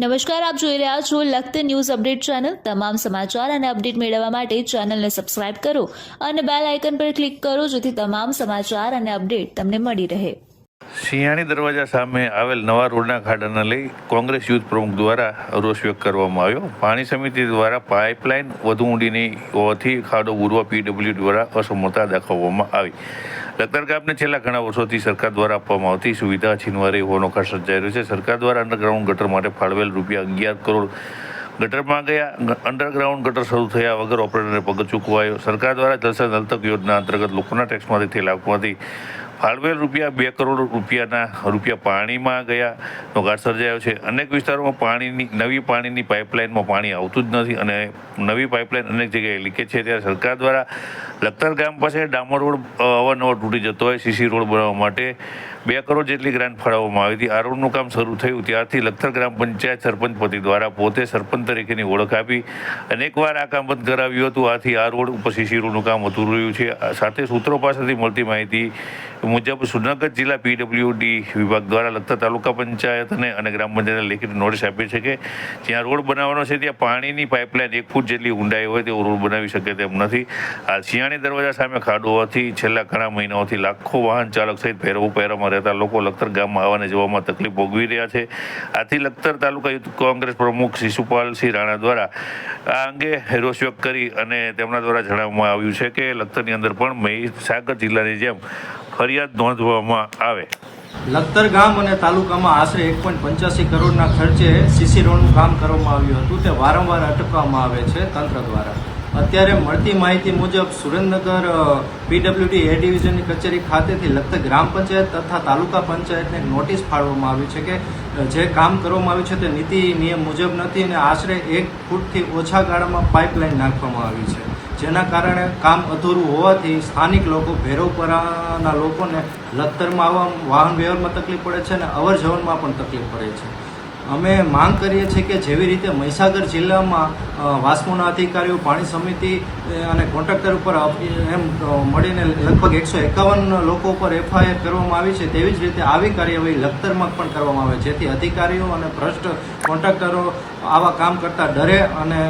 નમસ્કાર, આપ જોઈ રહ્યા છો લખત ન્યૂઝ અપડેટ ચેનલ. તમામ સમાચાર અને અપડેટ મેળવવા માટે ચેનલને સબસ્ક્રાઇબ કરો અને બેલ આઇકન પર ક્લિક કરો જેથી તમામ સમાચાર અને અપડેટ તમને મળી રહે. સિંહાણી દરવાજા સામે આવેલ નવા રોડના ખાડાને લઈ કોંગ્રેસ યુથ પ્રમુખ દ્વારા રોષ વ્યક્ત કરવામાં આવ્યો. પાણી સમિતિ દ્વારા પાઇપલાઇન વધુ ઊંડીની હોવાથી ખાડો પૂરવા પીડબ્લ્યુ દ્વારા અસમર્થતા દાખવવામાં આવી. લખતર ગામને છેલ્લા ઘણા વર્ષોથી સરકાર દ્વારા આપવામાં આવતી સુવિધા છીનવારી હોવાનો ખાસ સર્જાઈ રહ્યો છે. સરકાર દ્વારા અંડરગ્રાઉન્ડ ગટર માટે ફાળવેલ રૂપિયા અગિયાર કરોડ ગટરમાં ગયા. અંડરગ્રાઉન્ડ ગટર શરૂ થયા વગર ઓપરેટરને પગ ચૂકવાયો સરકાર દ્વારા જલસા નલતક યોજના અંતર્ગત લોકોના ટેક્સમાંથી થયેલા આપવાથી ફાળવેલ રૂપિયા, બે કરોડ રૂપિયાના રૂપિયા પાણીમાં ગયા, નો ઘાટ સર્જાયો છે. અનેક વિસ્તારોમાં પાણીની, નવી પાણીની પાઇપલાઇનમાં પાણી આવતું જ નથી અને નવી પાઇપલાઇન અનેક જગ્યાએ લીકેજ છે. ત્યારે સરકાર દ્વારા લખતર ગામ પાસે ડામર રોડ અવારનવાર તૂટી જતો હોય, સીસી રોડ બનાવવા માટે બે કરોડ જેટલી ગ્રાન્ટ ફાળવવામાં આવી હતી. આ રોડનું કામ શરૂ થયું ત્યારથી લખતર ગ્રામ પંચાયત સરપંચ પતિ દ્વારા પોતે સરપંચ તરીકેની ઓળખ આપી અનેકવાર આ કામ બંધ કરાવ્યું હતું. આથી આ રોડ ઉપર સીસી રોડનું કામ અધૂરું રહ્યું છે. સાથે સૂત્રો પાસેથી મળતી માહિતી મુજબ સુરનગર જિલ્લા પીડબ્લ્યુડી વિભાગ દ્વારા લખતર તાલુકા પંચાયતને અને ગ્રામ પંચાયતને લેખિત નોટિસ આપી છે કે જ્યાં રોડ બનાવવાનો છે, ત્યાં પાણીની પાઇપલાઇન એક ફૂટ જેટલી ઊંડાઈ હોય તેવો રોડ બનાવી શકે તેમ નથી. આ સિયાણી દરવાજા સામે ખાડો હોવાથી છેલ્લા ઘણા મહિનાઓથી લાખો વાહન ચાલક સહિત પહેરવો પહેરામાં રહેતા લોકો લખતર ગામમાં આવવાને જવામાં તકલીફ ભોગવી રહ્યા છે. આથી લખતર તાલુકા યુથ કોંગ્રેસ પ્રમુખ શિશુપાલસિંહ રાણા દ્વારા આ અંગે રોષ વ્યક્ત કરી અને તેમના દ્વારા જણાવવામાં આવ્યું છે કે લખતરની અંદર પણ મહીસાગર જિલ્લાની જેમ ફરિયાદ નોંધવામાં આવે. લખતર ગામ અને તાલુકામાં આશરે એક પોઈન્ટ પંચ્યાસી કરોડના ખર્ચે સીસી રોડનું કામ કરવામાં આવ્યું હતું. તે વારંવાર અટકવામાં આવે છે તંત્ર દ્વારા. અત્યારે મળતી માહિતી મુજબ સુરેન્દ્રનગર પીડબ્લ્યુડી એ ડિવિઝનની કચેરી ખાતેથી લગત ગ્રામ પંચાયત તથા તાલુકા પંચાયતને નોટિસ ફાળવવામાં આવી છે કે જે કામ કરવામાં આવ્યું છે તે નીતિ નિયમ મુજબ નથી અને આશરે એક ફૂટથી ઓછા ગાળામાં પાઇપલાઇન નાખવામાં આવી છે. જેના કારણે કામ અધૂરું હોવાથી સ્થાનિક લોકો ભેરવપરાના લોકોને લખતરમાં આવવા, વાહન વ્યવહારમાં તકલીફ પડે છે અને અવર જવરમાં પણ તકલીફ પડે છે. અમે માંગ કરીએ છીએ કે જેવી રીતે મહીસાગર જિલ્લામાં અ, વાસ્મોના અધિકારીઓ પાણી સમિતિ અને કોન્ટ્રાક્ટર ઉપર એમ મળીને લગભગ એકસો એકાવન લોકો ઉપર એફઆઈઆર કરવામાં આવી છે તેવી જ રીતે આવી કાર્યવાહી લખતરમાં પણ કરવામાં આવે જેથી અધિકારીઓ અને ભ્રષ્ટ કોન્ટ્રાક્ટરો આવા કામ કરતા ડરે અને